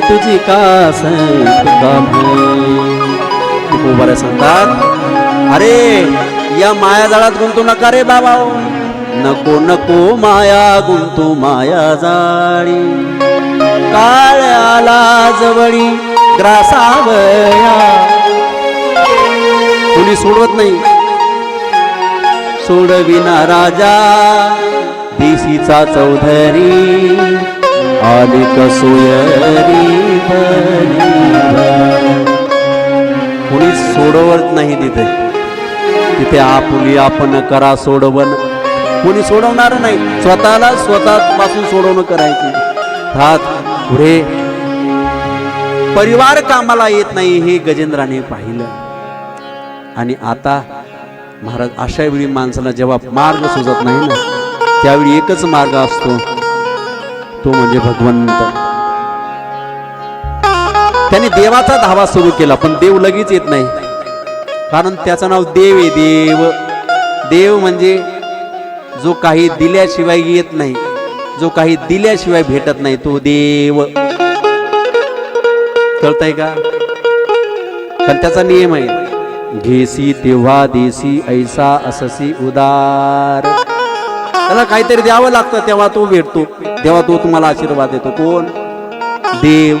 तुझी का तुका उभारे सांगतात. अरे या माया जाळात गुंतू नका रे बाबा. नको नको माया गुंतू माया जाळी. काळ्याला जवळी ग्रासावया. कुणी सोडवत नाही. सोडविना राजा देशीचा चौधरी. आली कसोयरी कुणी सोडवत नाही तिथे. तिथे आपुली आपण करा सोडवण. कुणी सोडवणार नाही. स्वतःला स्वतः पासून सोडवणं करायची. हात पुढे. परिवार कामाला येत नाही हे गजेंद्राने पाहिलं. आणि आता महाराज अशा वेळी माणसाला जेव्हा मार्ग सुचत नाही ना त्यावेळी एकच मार्ग असतो. तो म्हणजे भगवंत. त्याने देवाचा धावा सुरू केला पण देव लगेच येत नाही. कारण त्याचं नाव देव आहे देव. देव म्हणजे जो काही दिल्याशिवाय येत नाही जो काही दिल्याशिवाय भेटत नाही तो देव. कळताय का? पण त्याचा नियम आहे घेसी तेव्हा देसी ऐसा अससी उदार. त्याला काहीतरी द्यावं लागतं तेव्हा तो भेटतो. तेव्हा तो तुम्हाला आशीर्वाद देतो. कोण? देव.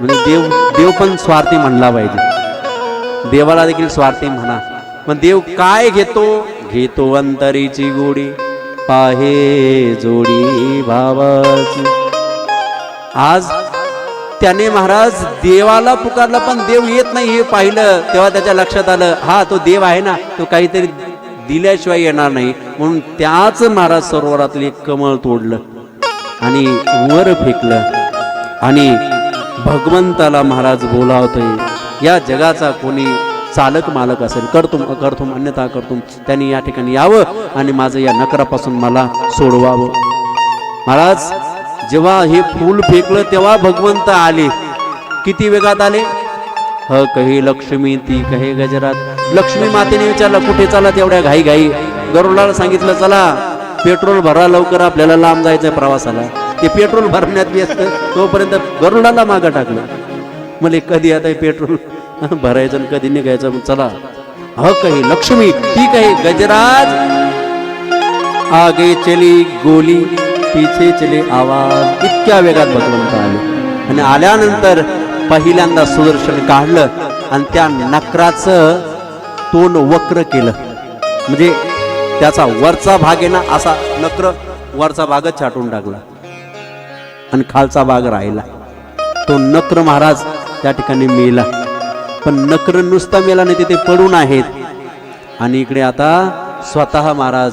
म्हणजे देव देव पण स्वार्थी म्हणला पाहिजे. देवाला देखील स्वार्थी म्हणा. पण देव काय घेतो? घेतो अंतरीची गोडी पाहे जोडी भावाची. आज त्याने महाराज देवाला पुकारला पण देव येत नाही हे पाहिलं. तेव्हा त्याच्या लक्षात आलं हा तो देव आहे ना तो काहीतरी दिल्याशिवाय येणार नाही. म्हणून त्याच महाराज सरोवरातले कमळ तोडलं आणि वर फेकलं. आणि भगवंताला महाराज बोलावतोय या जगाचा कोणी चालक मालक असेल करतुम अकर्तुम अन्यथा करतुम त्यांनी या ठिकाणी यावं आणि माझं या नकरापासून मला सोडवावं. महाराज जेव्हा हे फूल फेकलं तेव्हा भगवंत आले. किती वेगात आले? ह कही लक्ष्मी ती कहे गजरात. लक्ष्मी मातेने विचारलं कुठे चालत तेवढ्या घाई घाई गरुडाला सांगितलं चला पेट्रोल भरा लवकर आपल्याला लांब जायचं प्रवासाला. ते पेट्रोल भरण्यात व्यस्त तोपर्यंत गरुडाला मागं टाकलं. मला कधी आता पेट्रोल भरायचं आणि कधी निघायचं? मग चला ह कही लक्ष्मी ठीक आहे गजराज. आगे चली गोली पीछे चले आवाज. इतक्या वेगात भगवंत आले. आणि आल्यानंतर पहिल्यांदा सुदर्शन काढलं आणि त्या नकराचं तोंड वक्र केलं. म्हणजे त्याचा वरचा भाग आहे ना असा नक्र वरचा भागच छाटून टाकला. आणि खालचा भाग राहिला. तो नक्र महाराज त्या ठिकाणी मेला. पण नक्र नुसता मेला नाही तिथे पडून आहेत. आणि इकडे आता स्वतः महाराज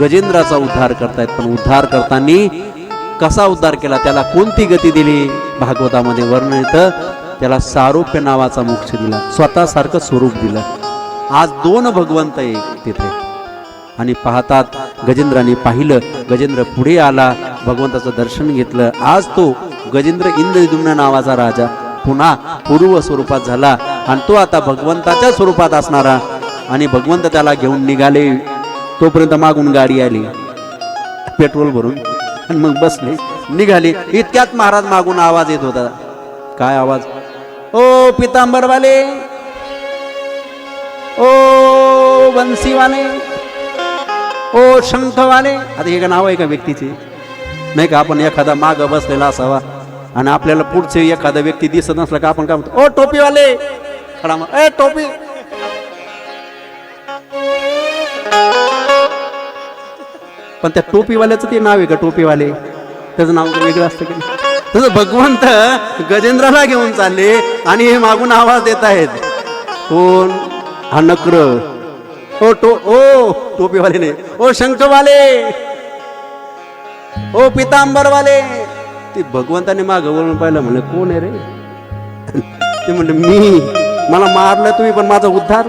गजेंद्राचा उद्धार करतायत. पण उद्धार करताना कसा उद्धार केला त्याला कोणती गती दिली? भागवतामध्ये वर्णन येतं. त्याला सारूप्य नावाचा मोक्ष दिला. स्वतः सारखं स्वरूप दिलं. आज दोन भगवंत आहे तिथे. आणि पाहतात गजेंद्राने पाहिलं गजेंद्र पुढे आला भगवंताचं दर्शन घेतलं. आज तो गजेंद्र इंद्रद्युम्न नावाचा राजा पुन्हा पूर्व स्वरूपात झाला. आणि तो आता भगवंताच्या स्वरूपात असणारा. आणि भगवंत त्याला घेऊन निघाले. तोपर्यंत मागून गाडी आली. पेट्रोल भरून आणि मग बसले. निघाले. इतक्यात महाराज मागून आवाज येत होता. काय आवाज? ओ पितांबरवाले. ओ वंशीवाले. ओ शंखवाले. आता हे का नाव आहे का व्यक्तीचे? नाही का? आपण एखादा माग बसलेला असावा. आणि आपल्याला पुढचे एखादा व्यक्ती दिसत नसला का आपण काय म्हणतो ओ टोपीवाले. खडा ए टोपी पण त्या टोपीवाल्याचं ते नाव आहे का टोपीवाले. त्याचं नाव वेगळं असतं की तसं भगवंत गजेंद्राला घेऊन चालले आणि हे मागून आवाज देत आहेत. कोण? हा नक्र. ओ टो ओ टोपीवाले नाही ओ शंखवाले. ओ पितांबरवाले. ते भगवंताने माग वळून पाहिलं म्हणलं कोण आहे रे? ते म्हणलं मी. मला मारलं तुम्ही पण माझा उद्धार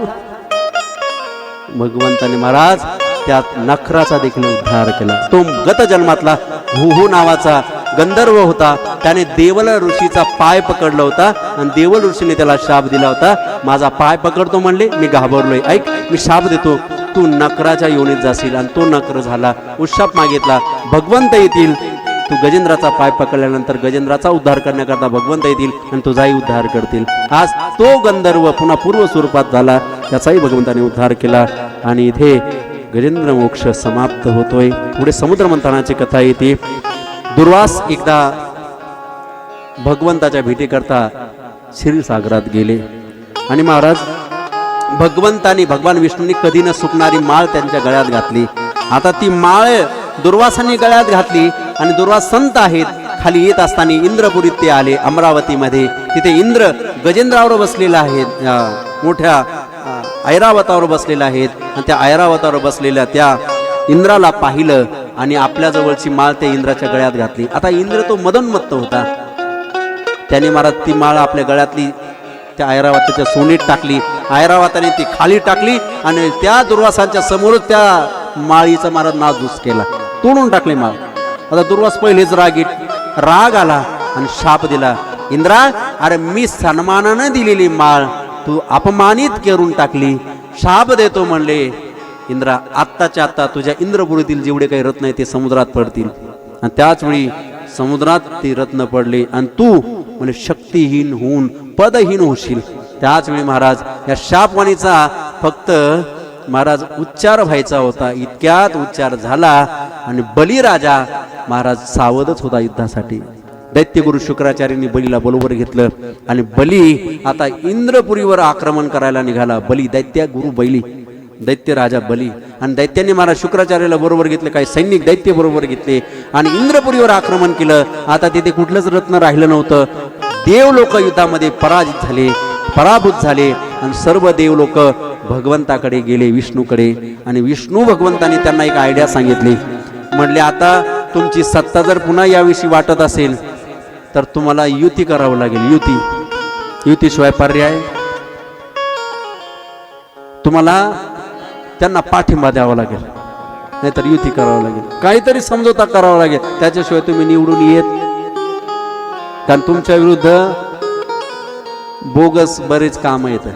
भगवंताने महाराज त्यात नखराचा देखील उद्धार केला. तो गत जन्मातला हुहू नावाचा गंधर्व होता. त्याने देवल ऋषीचा पाय पकडला होता आणि देवल ऋषीने त्याला शाप दिला होता. माझा पाय पकडतो म्हणले मी घाबरलोय. ऐक मी शाप देतो. तू नकराच्या योनीत जाशील आणि तो नकर झाला. उशाप मागितला. भगवंत येतील. तू गजेंद्राचा पाय पकडल्यानंतर गजेंद्राचा उद्धार करण्याकरता भगवंत येतील आणि तुझाही उद्धार करतील. आज तो गंधर्व पुन्हा पूर्व स्वरूपात झाला. त्याचाही भगवंताने उद्धार केला. आणि इथे गजेंद्र मोक्ष समाप्त होतोय. पुढे समुद्र मंथनाची कथा येते. दुर्वास एकदा भगवंताच्या भेटीकरता क्षीरसागरात गेले. आणि महाराज भगवंतानी भगवान विष्णूंनी कधी न सुकणारी माळ त्यांच्या गळ्यात घातली. आता ती माळ दुर्वासांनी गळ्यात घातली आणि दुर्वास संत आहेत. खाली येत असताना इंद्रपुरीत ते आले अमरावतीमध्ये. तिथे इंद्र गजेंद्रावर बसलेला आहे. मोठ्या ऐरावतावर बसलेल्या आहेत. आणि त्या ऐरावतावर बसलेल्या त्या इंद्राला पाहिलं आणि आपल्या जवळची माळ त्या इंद्राच्या गळ्यात घातली. आता इंद्र तो मदनमत्त होता. त्याने महाराज ती माळ आपल्या गळ्यातली त्या ऐरावताच्या सोनीत टाकली. ऐरावताने ती खाली टाकली आणि त्या दुर्वासांच्या समोरच त्या माळीचा महाराज नासधूस केला. तोडून टाकली माळ. आता दुर्वास पहिलेच रागीट राग आला आणि शाप दिला. इंद्रा अरे मी सन्मानानं दिलेली माळ. तू अपमानित करून टाकली. शाप देतो म्हणले. इंद्रा आत्ताच्या आत्ता तुझ्या इंद्रपुरीतील जेवढे काही रत्न आहेत ते समुद्रात पडतील. आणि त्याचवेळी समुद्रात ते रत्न पडले. आणि तू म्हणजे शक्तिहीन होऊन पदहीन होशील. त्याचवेळी महाराज या शापवाणीचा फक्त महाराज उच्चार व्हायचा होता. इतक्यात उच्चार झाला. आणि बलिराजा महाराज सावधच होता युद्धासाठी. दैत्यगुरु शुक्राचार्यांनी बलीला बरोबर घेतलं आणि बली आता इंद्रपुरीवर आक्रमण करायला निघाला. बली दैत्य गुरु बैली दैत्य राजा बली. आणि दैत्यांनी महाराज शुक्राचार्याला बरोबर घेतले काही सैनिक दैत्य बरोबर घेतले. आणि इंद्रपुरीवर आक्रमण केलं. आता तिथे कुठलंच रत्न राहिलं नव्हतं. देव लोक युद्धामध्ये पराजित झाले पराभूत झाले. आणि सर्व देव लोक भगवंताकडे गेले विष्णूकडे. आणि विष्णू भगवंताने त्यांना एक आयडिया सांगितली. म्हणले आता तुमची सत्ता जर पुन्हा याविषयी वाटत असेल तर तुम्हाला युती करावं लागेल. युती. युतीशिवाय पर्याय. तुम्हाला त्यांना पाठिंबा द्यावा लागेल. नाहीतर युती करावं लागेल. काहीतरी समजोता करावा लागेल. त्याच्याशिवाय तुम्ही निवडून येत कारण तुमच्या विरुद्ध बोगस बरेच काम येत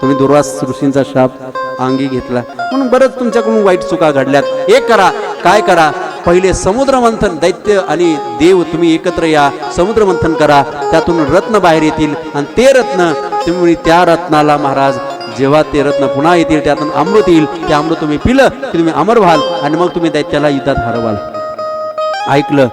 तुम्ही दुर्वास ऋषींचा शाप अंगी घेतला. म्हणून बरंच तुमच्याकडून वाईट चुका घडल्यात. एक करा. काय करा? पहिले समुद्रमंथन दैत्य आणि देव तुम्ही एकत्र या समुद्रमंथन करा. त्यातून रत्न बाहेर येतील आणि ते रत्न तुम्ही त्या रत्नाला महाराज जेव्हा ते रत्न पुन्हा येतील त्यातून अमृत येईल. ते अमृत तुम्ही पिलं की तुम्ही अमर व्हाल आणि मग तुम्ही दैत्याला युद्धात हरवाल. ऐकलं?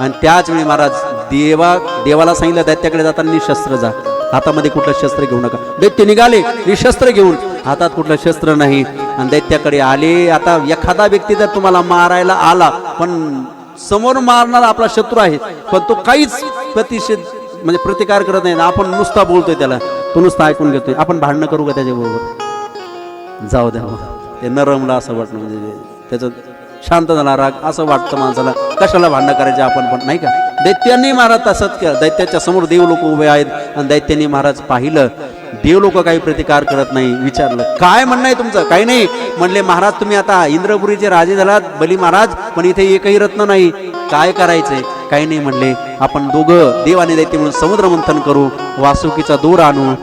आणि त्याच वेळी महाराज देवा देवाला सांगितलं दैत्याकडे जाताना निशस्त्र जा. हातामध्ये कुठलं शस्त्र घेऊ नका. दैत्य निघाले निशस्त्र घेऊन. हातात कुठलं शस्त्र नाही. आणि दैत्याकडे आले. आता एखादा व्यक्ती जर तुम्हाला मारायला आला पण समोर मारणारा आपला शत्रू आहे पण तो काहीच प्रतिषेध म्हणजे प्रतिकार करत नाही. आपण नुसता बोलतोय त्याला. तो नुसता ऐकून घेतोय. आपण भांडणं करू का त्याच्याबरोबर? जाऊ द्या ते नरमला असं वाटणं म्हणजे त्याचं शांत झाला राग असं वाटतं माणसाला. कशाला भांडणं करायचे आपण पण नाही का? दैत्यांनी महाराज तसंच केलं. दैत्याच्या समोर देव लोक उभे आहेत. आणि दैत्यांनी महाराज पाहिलं. देव लोक काही प्रतिकार करत नाही विचारलं. काय म्हणणं आहे तुमचं? काही नाही. म्हणले महाराज तुम्ही आता इंद्रपुरीचे राजे झालात बली महाराज पण इथे एकही रत्न नाही. काय करायचंय? काही नाही म्हणले. आपण दोघं देव आणि दैत्य म्हणून समुद्र मंथन करू वासुकीचा दोर आणू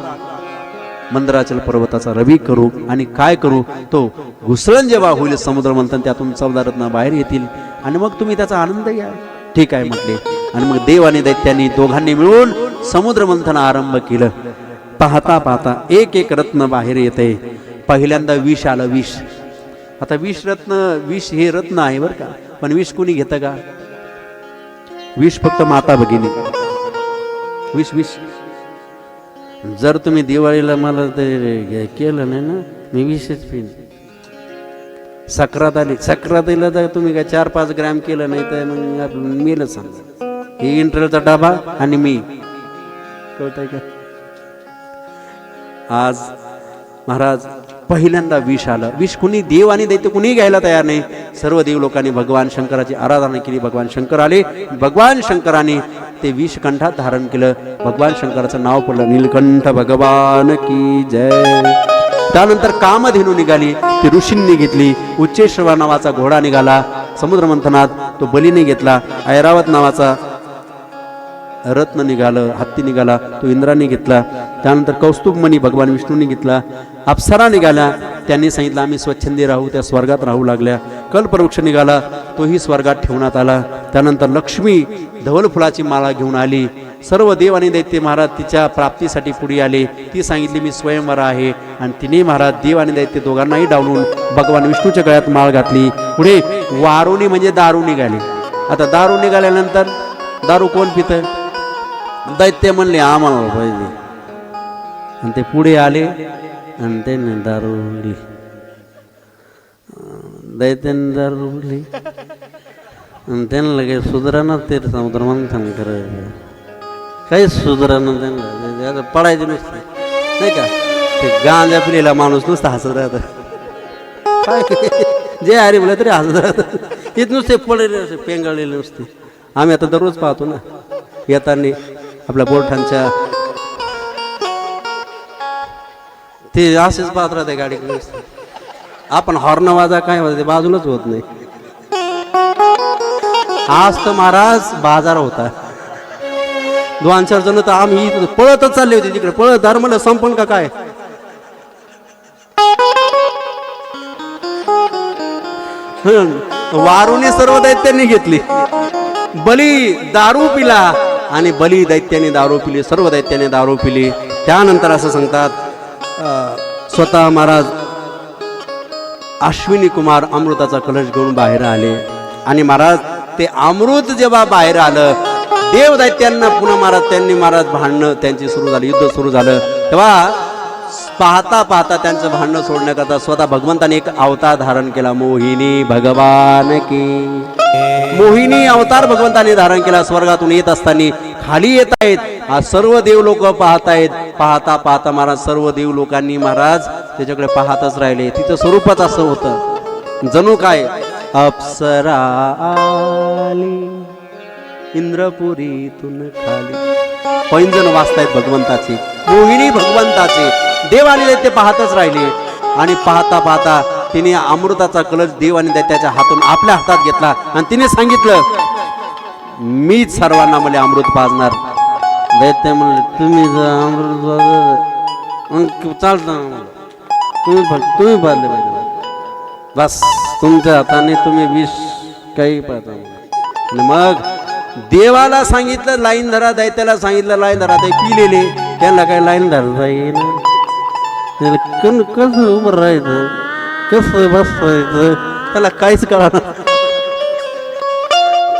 मंदराचल पर्वताचा रवी करू आणि काय करू? तो घुसळण जेव्हा होईल समुद्र मंथन त्यातून चौदा रत्न बाहेर येतील आणि मग तुम्ही त्याचा आनंद घ्या. ठीक आहे म्हटले आणि मग देव आणि दैत्यांनी दोघांनी मिळून समुद्र मंथन आरंभ केलं. पाहता पाहता एक एक रत्न बाहेर येते. पहिल्यांदा विष आलं विष. आता विष रत्न विष हे रत्न आहे बरं का. पण विष कुणी घेतं का? विष फक्त माता भगिनी. विष विष. जर तुम्ही दिवाळीला मला ते केलं नाही ना मी विषच पिन. सक्रात आली. सक्रातीला तर तुम्ही काय चार पाच ग्रॅम केलं नाही तर मग आपलं मेलं समजा. हे इंटरचा डबा आणि मी. कळतंय का? आज महाराज पहिल्यांदा विष आलं. विष कुणी देव आणि दैत्य कुणी घ्यायला तयार नाही. सर्व देव लोकांनी भगवान शंकराची आराधना केली. भगवान शंकर आले. भगवान शंकराने ते विष कंठात धारण केलं. भगवान शंकराचं नाव पडलं नीलकंठ भगवान की जय. त्यानंतर कामधेनू निघाली. ती ऋषींनी घेतली. उच्चेश्वर नावाचा घोडा निघाला. समुद्र मंथनात तो बलीने घेतला. ऐरावत नावाचा रत्न निघालं हत्ती निघाला तो इंद्राने घेतला. त्यानंतर कौस्तुभमणी भगवान विष्णूने घेतला. अप्सरा निघाल्या त्यांनी सांगितलं आम्ही स्वच्छंदी राहू त्या स्वर्गात राहू लागल्या. कल्पवृक्ष निघाला. तोही स्वर्गात ठेवण्यात आला. त्यानंतर लक्ष्मी धवल फुलाची माळा घेऊन आली. सर्व देव आणि दैत्य महाराज तिच्या प्राप्तीसाठी पुढे आले. ती सांगितली मी स्वयंवर आहे. आणि तिने महाराज देव आणि दैत्य दोघांनाही डावलून भगवान विष्णूच्या गळ्यात माळ घातली. पुढे वारुणी म्हणजे दारू निघाली. आता दारू निघाल्यानंतर दारू कोण पितं? दैत्य म्हणले आम्हाला पाहिजे. आणि ते पुढे आले आणि त्याने दारू उडली. दैत्याने दारू उडली. आणि त्यांना लगेच सुधारणा ते समुद्र मंथन करायचं. काहीच सुधारणा त्यांना पडायचं नुसतं. नाही का? ते गांजा पिलेला माणूस नुसता हसत राहत. काय? जे अरे बोला तरी हसत राहत. इथं नुसते पडलेले असे पेंगाळलेले नुसते. आम्ही आता दररोज पाहतो ना. येताना आपल्या बोरठांच्या ते असेच पाहत राहते गाडीकडे आपण हॉर्न वाजा काय वाजा ते बाजूलाच होत नाही. आज तर महाराज बाजार होता. दोन चार जण तर आम्ही इथं पळतच चालले होते तिकडे. पळत धर्मला संपण का काय? हं, वारुने सर्व दैत्यांनी घेतली. बली दारू पिला. आणि बली दैत्याने दारू पिली सर्व दैत्याने दारू पिली. त्यानंतर असं सांगतात स्वतः महाराज अश्विनी कुमार अमृताचा कलश घेऊन बाहेर आले. आणि महाराज ते अमृत जेव्हा बाहेर आलं देव दैत्यांना पुन्हा महाराज त्यांनी महाराज भांडणं त्यांची सुरू झाली युद्ध सुरू झालं. तेव्हा पाहता पाहता त्यांचं भांडणं सोडण्याकरता स्वतः भगवंताने एक अवतार धारण केला मोहिनी भगवान की. मोहिनी अवतार भगवंताने धारण केला स्वर्गातून येत असताना खाली येत आहेत सर्व देव लोक पाहत आहेत. पाहता पाहता महाराज सर्व देव लोकांनी महाराज त्याच्याकडे पाहतच राहिले. तिचं स्वरूपच असं होतं. जणू काय? अप्सरा आली इंद्रपुरीतून खाली. पैंजण वाचतायत भगवंताचे मोहिनी भगवंताचे. देव आलेले ते पाहतच राहिले. आणि पाहता पाहता तिने अमृताचा कलश देवाने त्याच्या दैत्याच्या हातून आपल्या हातात घेतला. आणि तिने सांगितलं मीच सर्वांना मला अमृत पाजणार. दैत्य म्हणले तुम्ही अमृत पाजलं, तुम्ही तुम्ही पाजले पाहिजे बस तुमच्या हाताने तुम्ही विष काही पाहता आणि मग देवाला सांगितलं लाईन धरा दैत्याला सांगितलं लाईन धरा ते पिलेले. त्यांना काही लाईन धरता येईना? त्याला कन कसं उभं राहायचं? कसं बसायचं? त्याला काहीच कळणार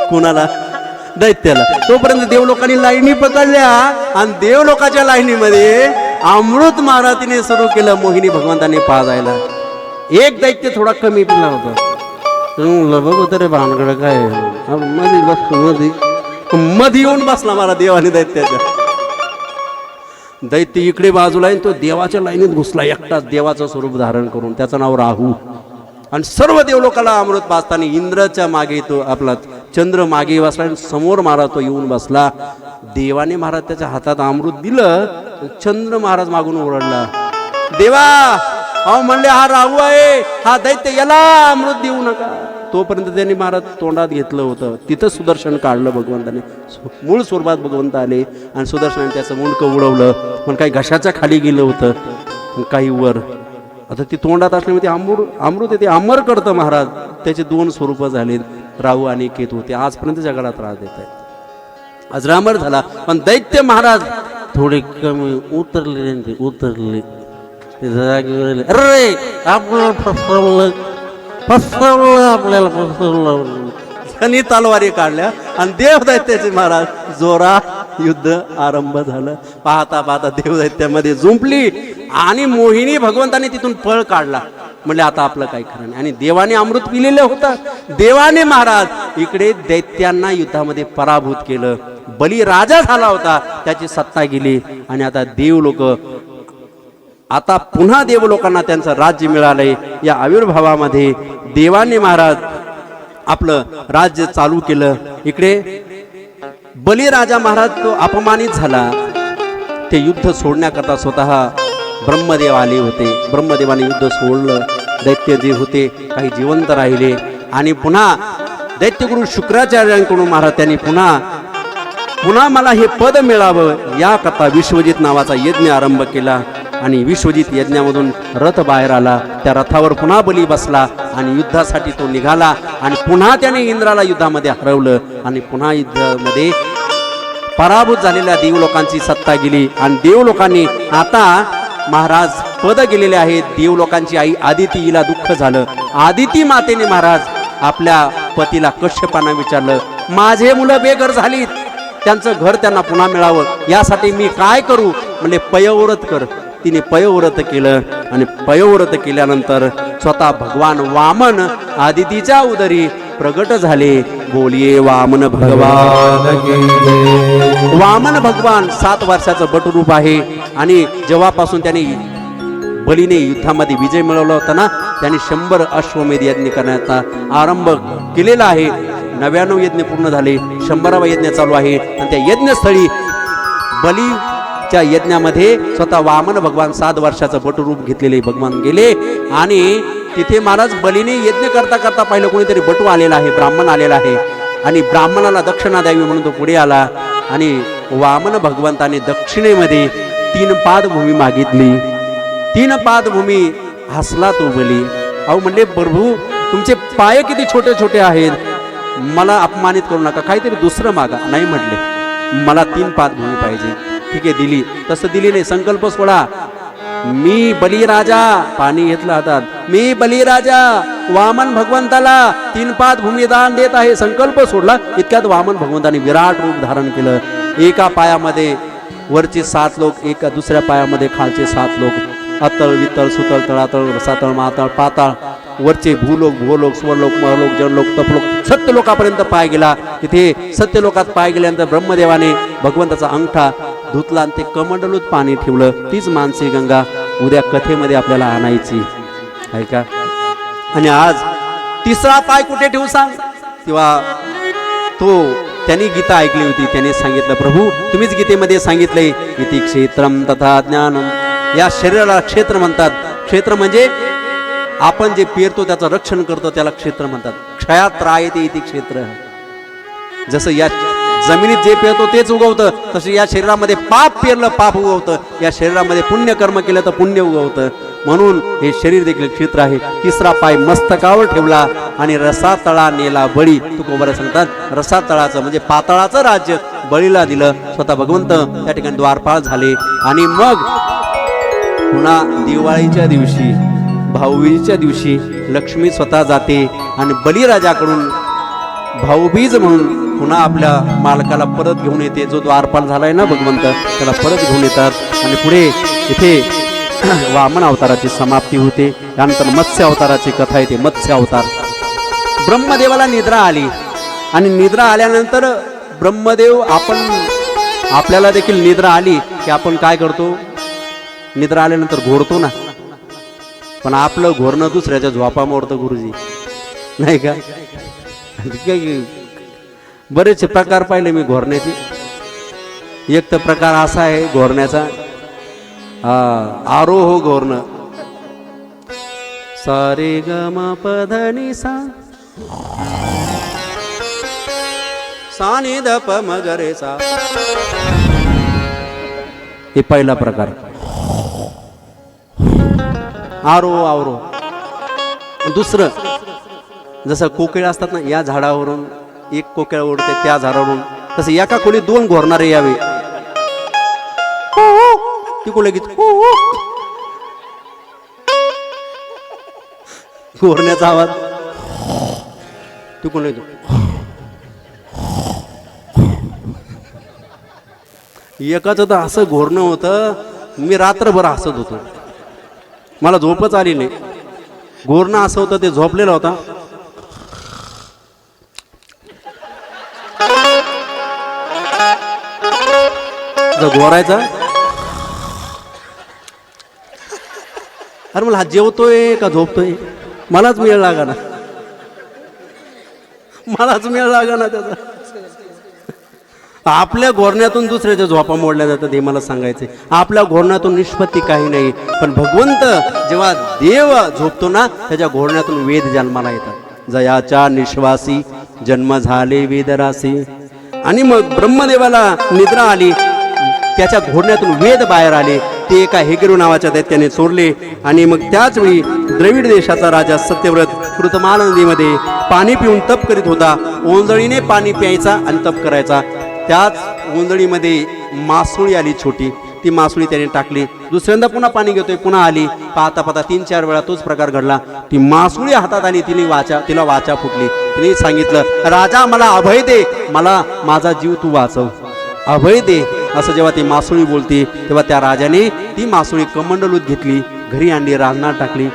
कुणाला? दैत्याला. तोपर्यंत देव लोकांनी लाईनी पकडल्या. आणि देवलोकाच्या लाईनीमध्ये अमृत महारातीने सुरू केलं मोहिनी भगवंताने पाजायला. एक दैत्य थोडा कमी पिला होता बघू तर भानगड काय मध्ये बसतो मध्ये मध्ये येऊन बसला मला देवाने दैत्याच्या दैत्य इकडे बाजूला आहे तो देवाच्या लाईनीत घुसला. एकटाच देवाचं स्वरूप धारण करून त्याचं नाव राहू. आणि सर्व देवलोकाला अमृत पाजताना इंद्राच्या मागे तो आपला चंद्र मागे बसला आणि समोर महाराज तो येऊन बसला. देवाने महाराज त्याच्या हातात अमृत दिलं चंद्र महाराज मागून ओरडला देवा अहो म्हणले हा राहू आहे. हा दैत्य याला अमृत देऊ नका. तोपर्यंत त्यांनी महाराज तोंडात घेतलं होतं. तिथं सुदर्शन काढलं भगवंताने. मूळ स्वरूपात भगवंत आले आणि सुदर्शनाने त्याचं मुंडकं उडवलं. पण काही घशाच्या खाली गेलं होतं. काही वर. आता ती तोंडात असल्यामुळे ते अमृत अमृत ते अमर करतं महाराज. त्याचे दोन स्वरूपं झालेत राहू आणि केतू ते आजपर्यंत जगाला त्रास देत आहेत. आज रामर झाला. पण दैत्य महाराज थोडे कमी उतरले उतरले. जागेवर अरे आपण फसवलं आपल्याला फसवलं. त्यांनी तलवारी काढल्या. आणि देवदैत्याचे महाराज जोरा युद्ध आरंभ झालं. पाहता पाहता देवदैत्यामध्ये जुंपली आणि मोहिनी भगवंताने तिथून पळ काढला. म्हणजे आता आपलं काही खरं नाही. आणि देवाने अमृत पिलेलं होतं. देवाने महाराज इकडे दैत्यांना युद्धामध्ये पराभूत केलं. बली राजा झाला होता. त्याची सत्ता गेली. आणि आता देव लोक आता पुन्हा देव लोकांना त्यांचं राज्य मिळालंय. या आविर्भावामध्ये देवाने महाराज आपलं राज्य चालू केलं. इकडे बलिराजा महाराज तो अपमानित झाला. ते युद्ध सोडण्याकरता स्वतः ब्रह्मदेव आले होते. ब्रह्मदेवाने युद्ध सोडलं. दैत्य जे होते. काही जिवंत राहिले. आणि पुन्हा दैत्यगुरु शुक्राचार्यांकडून महाराज त्यांनी पुन्हा पुन्हा मला हे पद मिळावं या विश्वजित नावाचा यज्ञ आरंभ केला. आणि विश्वजित यज्ञामधून रथ बाहेर आला. त्या रथावर पुन्हा बली बसला आणि युद्धासाठी तो निघाला आणि पुन्हा त्याने इंद्राला युद्धामध्ये हरवलं आणि पुन्हा युद्धामध्ये पराभूत झालेल्या देव लोकांची सत्ता गेली. आणि देव लोकांनी आता महाराज पद गेलेले आहेत. देव लोकांची आई आदिती हिला दुःख झालं. आदिती मातेने महाराज आपल्या पतीला कश्यपांना विचारलं माझे मुलं बेघर झालीत. त्यांचं घर त्यांना पुन्हा मिळावं. यासाठी मी काय करू? म्हणजे पयव्रत कर. तिने पयव्रत केलं आणि पयव्रत केल्यानंतर स्वतः भगवान वामन आदितीच्या उदरी प्रगट झाले. बोलिये वामन भगवान. वामन भगवान सात वर्षाचं बटरूप आहे. आणि जेव्हापासून त्यांनी बलीने युद्धामध्ये विजय मिळवला होता ना त्यांनी शंभर अश्वमेध यज्ञ करण्याचा आरंभ केलेला आहे. नव्याण्णव यज्ञ पूर्ण झाले शंभरावा यज्ञ चालू आहे. आणि त्या यज्ञस्थळी बली त्या यज्ञामध्ये स्वतः वामन भगवान सात वर्षाचं बटरूप घेतलेले भगवान गेले. आणि तिथे महाराज बलीने यज्ञ करता करता पाहिलं कोणीतरी बटू आलेला आहे ब्राह्मण आलेला आहे. आणि ब्राह्मणाला दक्षिणा द्यावी म्हणून तो पुढे आला. आणि वामन भगवंताने दक्षिणेमध्ये तीन पादभूमी मागितली. तीन पादभूमी हसला तो बली. अहो म्हणले प्रभू तुमचे पाय किती छोटे छोटे आहेत. मला अपमानित करू नका काहीतरी दुसरं मागा. नाही म्हटले मला तीन पादभूमी पाहिजे. ठीक आहे दिली. तसं दिली नाही. संकल्प सोडा. मी बलिराजा पाणी घेतलं हातात. मी बलिराजा वामन भगवंताला तीन पाच भूमिदान देत आहे. संकल्प सोडला. इतक्यात वामन भगवंताने विराट रूप धारण केलं. एका पायामध्ये वरचे सात लोक एका दुसऱ्या पायामध्ये खालचे सात लोक. अतळ वितळ सुतळ तळातळ रसातळ मातळ पाताळ. वरचे भूलोक भूलोक स्वरलोक महलोक जनलोक तपलोक सत्य लोकापर्यंत पाय गेला. तिथे सत्य लोकात पाय गेल्यानंतर ब्रह्मदेवाने भगवंताचा अंगठा धुतला आणि ते कमंडलूत पाणी ठेवलं. तीच मानसी गंगा उद्या कथेमध्ये आपल्याला आणायची. आहे का? आणि आज तिसरा पाय कुठे ठेवू सांग? किंवा तो त्यांनी गीता ऐकली होती. त्याने सांगितलं प्रभू तुम्हीच गीतेमध्ये सांगितले इति क्षेत्रम तथा ज्ञानम या शरीराला क्षेत्र म्हणतात. क्षेत्र म्हणजे आपण जे पेरतो त्याचं रक्षण करतो त्याला क्षेत्र म्हणतात. क्षयात रायते इति क्षेत्र. जसं या जमिनीत जे पेरतो तेच उगवतं. तसं या शरीरामध्ये पाप पेरलं पाप उगवतं. या शरीरामध्ये पुण्य कर्म केलं तर पुण्य उगवतं. म्हणून हे शरीर देखील क्षेत्र आहे. तिसरा पाय मस्तकावर ठेवला आणि रसा तळा नेला बळी. तू सांगतात रसा तळाचं म्हणजे पातळाचं राज्य बळीला दिलं. स्वतः भगवंत त्या ठिकाणी द्वारपाळ झाले. आणि मग पुन्हा दिवाळीच्या दिवशी भाऊबीजच्या दिवशी लक्ष्मी स्वतः जाते आणि बलिराजाकडून भाऊबीज म्हणून पुन्हा आपल्या मालकाला परत घेऊन येते. जो द्वारपाल झालाय ना भगवंत त्याला परत घेऊन येतात. आणि पुढे इथे वामन अवताराची समाप्ती होते. त्यानंतर मत्स्य अवताराची कथा येते. मत्स्य अवतार. ब्रह्मदेवाला निद्रा आली. आणि निद्रा आल्यानंतर ब्रह्मदेव आपण आपल्याला देखील निद्रा आली की आपण काय करतो? निद्रा आल्यानंतर घोरतो ना. पण आपलं घोरणं दुसऱ्याच्या झोपा मोडतं गुरुजी. नाही का? बरेचसे प्रकार पाहिले मी घोरण्याचे. एक तर प्रकार असा आहे घोरण्याचा. आरोह घोरणं. सारे ग पधनी पध नि सा नि द सा. हे पहिला प्रकार. आरो आवरो दुसरं जसं कोकिळ असतात ना या झाडावरून एक कोकिळ उडते त्या झाडावरून. तसं एका खोली दोन घोरणारे यावे. तिकडे लगेच घोरण्याचा आवाज. तिकडून येतो एकाच तर असं घोरणं होतं मी रात्रभर हसत होतो. मला झोपच आली नाही. घोरणं असं होतं ते झोपलेलं होता. घोरायचा अरे मला हा जेवतोय का झोपतोय? मलाच मेळ लागा ना. मलाच मेळ लागा ना त्याचा. आपल्या घोरण्यातून दुसऱ्याच्या झोपा मोडल्या जातात हे मला सांगायचे आपल्या घोरण्यातून निष्पत्ती काही नाही पण भगवंत जेव्हा देव झोपतो ना त्याच्या घोरण्यातून वेद जन्माला येतात. जयाच्या निश्वासी जन्म झाले वेदरासी. आणि मग ब्रह्मदेवाला निद्रा आली त्याच्या घोरण्यातून वेद बाहेर आले. ते एका हेगेरू नावाच्या दैत्याने चोरले आणि मग त्याचवेळी द्रविड देशाचा राजा सत्यव्रत कृतमाल नदीमध्ये पाणी पिऊन तप करीत होता. ओंजळीने पाणी प्यायचा आणि तप करायचा. त्याच ओंजळीमध्ये मासुळी आली छोटी. ती मासुळी त्याने टाकली. दुसऱ्यांदा पुन्हा पाणी घेतोय पुन्हा आली. पाहता पाहता तीन चार वेळा तोच प्रकार घडला. ती मासुळी हातात आली तिने वाचा तिला वाचा फुटली. तिने सांगितलं राजा मला अभय दे. मला माझा जीव तू वाचव. अभय दे? असं जेव्हा ती मासोळी बोलते तेव्हा त्या राजाने ती मासोळी कमंडलूत घेतली घरी आणली रांजणात टाकली.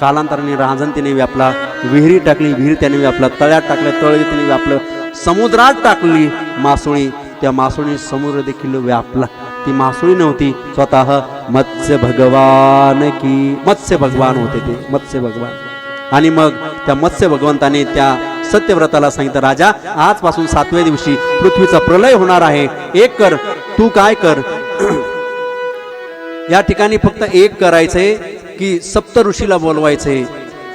कालांतराने रांजण तिने व्यापला विहिरी टाकली विहीर त्याने व्यापला तळ्यात टाकलं तळ तिने व्यापलं समुद्रात टाकली मासोळी. त्या मासोळी समुद्र देखील व्यापला. ती मासोळी नव्हती स्वतः मत्स्य भगवान की मत्स्य भगवान होते ते मत्स्य भगवान. आणि मग त्या मत्स्य भगवंताने त्या सत्यव्रताला सांगितलं राजा आजपासून सातव्या दिवशी पृथ्वीचा प्रलय होणार आहे. एक कर तू काय कर? या ठिकाणी फक्त एक करायचंय की सप्त ऋषीला बोलवायचे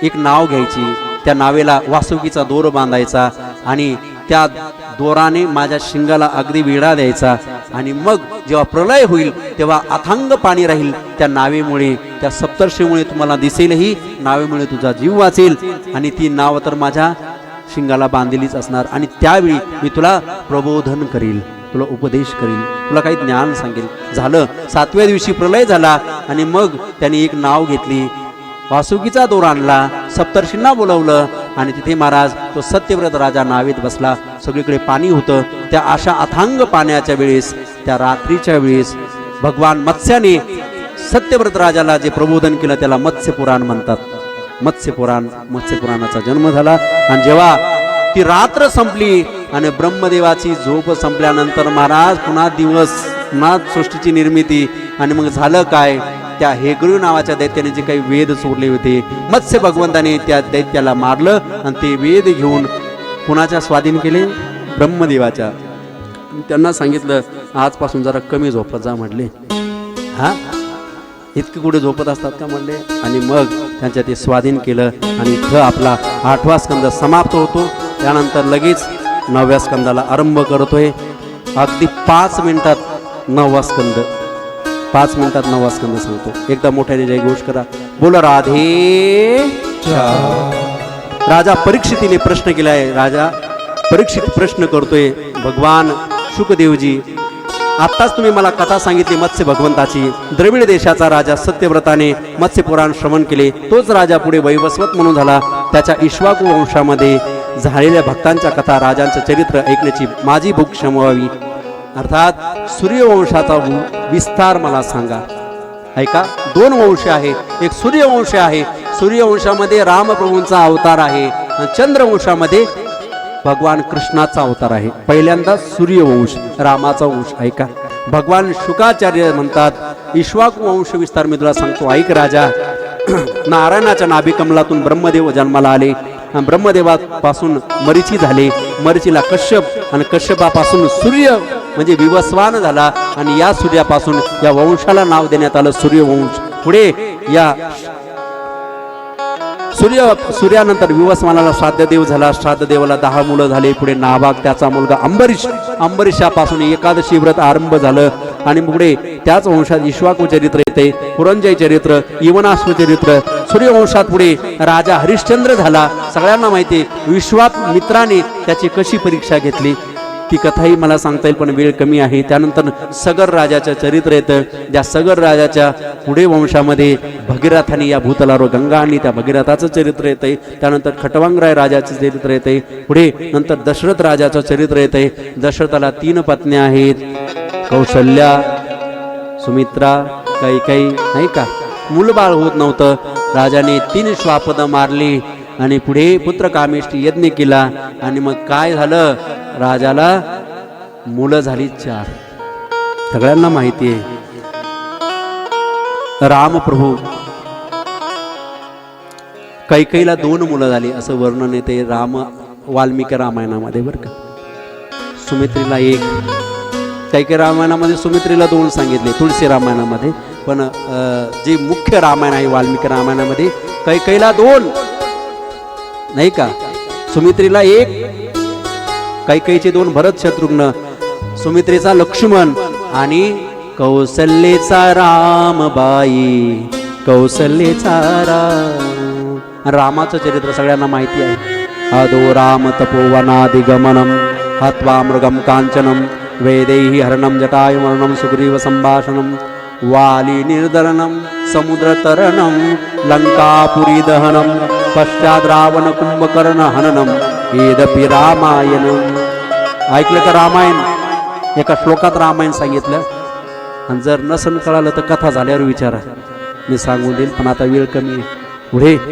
एक नाव घ्यायची. त्या नावेला वासुकीचा दोर बांधायचा आणि त्या दोराने माझ्या शिंगाला अगदी विडा द्यायचा. आणि मग जेव्हा प्रलय होईल तेव्हा अथांग पाणी राहील. त्या नावेमुळे त्या सप्तर्षीमुळे तुम्हाला दिसेलही. नावेमुळे तुझा जीव वाचेल. आणि ती नाव तर माझ्या शिंगाला बांधलेलीच असणार. आणि त्यावेळी मी तुला प्रबोधन करील तुला उपदेश करील तुला काही ज्ञान सांगेल. झालं. सातव्या दिवशी प्रलय झाला आणि मग त्यांनी एक नाव घेतली. वासुकीचा दोर आणला सप्तर्षींना बोलवलं आणि तिथे महाराज तो सत्यव्रत राजा नावेत बसला. सगळीकडे पाणी होतं. त्या अशा अथांग पाण्याच्या वेळेस त्या रात्रीच्या वेळेस भगवान मत्स्याने सत्यव्रत राजाला जे प्रबोधन केलं त्याला मत्स्य पुराण म्हणतात. मत्स्य पुराण मत्स्य पुराणाचा जन्म झाला. आणि जेव्हा ती रात्र संपली आणि ब्रह्मदेवाची झोप संपल्यानंतर महाराज पुन्हा दिवस पुन्हा सृष्टीची निर्मिती आणि मग झालं काय? त्या हेगरू नावाच्या दैत्याने जे काही वेद सोडले होते मत्स्य भगवंताने त्या दैत्याला मारलं आणि ते वेद घेऊन कुणाच्या स्वाधीन केले? ब्रह्मदेवाच्या. त्यांना सांगितलं आजपासून जरा कमी झोपत जा म्हटले हा? इतके कुठे झोपत असतात का म्हणले? आणि मग त्यांच्या ते स्वाधीन केलं आणि इथं आपला आठवा स्कंद समाप्त होतो. त्यानंतर लगेच नवव्या स्कंदाला आरंभ करतोय. अगदी पाच मिनिटात नववा स्कंद. पाच मिनिटात नववा स्कंद सांगतो. एकदा मोठ्याने जय घोष करा. बोल राधे. राजा परीक्षितीने प्रश्न केलाय. राजा परीक्षित प्रश्न करतोय. भगवान शुकदेवजी आत्ताच तुम्ही मला कथा सांगितली मत्स्य भगवंताची. द्रविड देशाचा राजा सत्यव्रताने मत्स्य पुराण श्रवण केले. तोच राजा पुढे वैवस्वत म्हणून झाला. त्याच्या इश्वाकू वंशामध्ये झालेल्या भक्तांच्या कथा राजांचं चरित्र ऐकण्याची माझी भूक क्षमवावी अर्थात सूर्यवंशाचा विस्तार मला सांगा. ऐका दोन वंश आहे एक सूर्यवंश आहे. सूर्यवंशामध्ये रामप्रभूंचा अवतार आहे. चंद्रवंशामध्ये भगवान कृष्णाचा अवतार आहे. पहिल्यांदा सूर्यवंश रामाचा वंश ऐका. भगवान शुकाचार्य म्हणतात ईश्वाक वंश विस्तार मी तुला सांगतो. ऐक राजा. नारायणाच्या नाभी कमलातून ब्रह्मदेव जन्माला आले. ब्रह्मदेवापासून मरीची झाले. मरीचीला कश्यप आणि कश्यपापासून सूर्य म्हणजे विवस्वान झाला. आणि या सूर्यापासून या वंशाला नाव देण्यात आलं सूर्यवंश पुढे या सूर्य सूर्यानंतर विवस्मानाला श्राद्ध देव झाला. श्राद्धदेवाला दहा मुलं झाले. पुढे नाभाग त्याचा मुलगा अंबरीश. अंबरीशापासून एकादशी व्रत आरंभ झालं. आणि पुढे त्याच वंशात इश्वाकू चरित्र येते पुरंजय चरित्र इवनाश्व चरित्र. सूर्यवंशात पुढे राजा हरिश्चंद्र झाला. सगळ्यांना माहिती आहे विश्वात मित्राने त्याची कशी परीक्षा घेतली? ती कथाही मला सांगता येईल पण वेळ कमी आहे. त्यानंतर सगर राजाचं चरित्र येतं ज्या सगर राजाच्या पुढे वंशामध्ये भगीरथाने या भूतलारो गंगा आणि त्या भगीरथाचं चरित्र येतंय. त्यानंतर खटवांगराय राजाचं चरित्र येतंय. पुढे नंतर दशरथ राजाचं चरित्र येतंय. दशरथाला तीन पत्न्या आहेत. कौशल्या सुमित्रा काही काही नाही का? मूलबाळ होत नव्हतं. राजाने तीन श्वापद मारली. आणि पुढे पुत्र कामेष्टी यज्ञ केला आणि मग काय झालं? राजाला मुलं झाली चार. सगळ्यांना माहिती आहे रामप्रभू. कैकईला दोन मुलं झाली असं वर्णन येते राम वाल्मिकी रामायणामध्ये बरं का. सुमित्रीला एक. कैके रामायणामध्ये सुमित्रीला दोन सांगितले तुळशी रामायणामध्ये. पण अं, जे मुख्य रामायण आहे वाल्मिकी रामायणामध्ये कैकईला दोन. नाही का? सुमित्रीला एक कैकईचे दोन भरत शत्रुघ्न सुमित्रेचा लक्ष्मण आणि कौसल्येचा रामबाई. कौसल्येचा राम रामाचं चरित्र सगळ्यांना माहिती आहे. अदो राम तपोवनादिगमनम हत्वा मृगम कांचनम वेदैः हरणम जटायुमरणम सुग्रीव संभाषणम वाली निर्दलनम पश्चात रावण कुंभकर्ण हननम एदपि रामायण ऐकलं का रामायण? एका श्लोकात रामायण सांगितलं. आणि जर नसन कळालं तर कथा झाल्यावर विचारा. मी सांगून देईल पण आता वेळ कमी आहे. पुढे